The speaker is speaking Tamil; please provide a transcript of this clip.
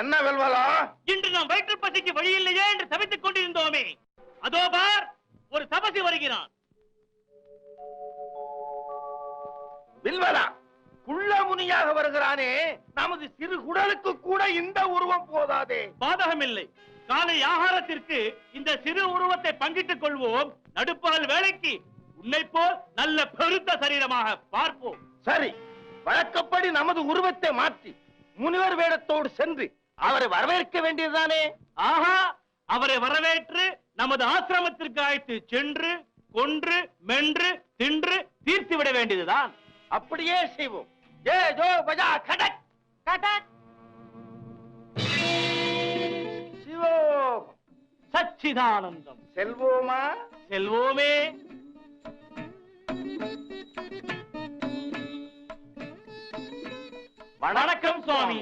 என்ன வெல்வலா? இன்று நாம் வயிற்று பசிக்கு வழி இல்லையே என்று தவித்துக் கொண்டிருந்தோமே. அதோ பார் ஒரு தபசி வருகிறான். வில்வலா குள்ள முனியாக வருகிறானே நமது சிறு குடலுக்கு கூட இந்த உருவம் போதாதே. பாதகமில்லை. காலை ஆகாரத்திற்கு இந்த சிறு உருவத்தை பங்கிட்டுக் கொள்வோம். நடுப்பால் வேலைக்கு உன்னை போல் நல்ல பெருத்த சரீரமாக பார்ப்போம். சரி வழக்கப்படி நமது உருவத்தை மாற்றி முனிவர் வேடத்தோடு சென்று அவரை வரவேற்க வேண்டியதுதானே? ஆஹா அவரை வரவேற்று நமது ஆசிரமத்திற்கு அழைத்து சென்று கொன்று மென்று தின்று தீர்த்து விட வேண்டியதுதான். அப்படியே செய்வோம். ஏ ஜோ பஜா கடக் கடக் சிவோம் சச்சிதானந்தம். செல்வோமா? செல்வோமே. வணக்கம் சுவாமி.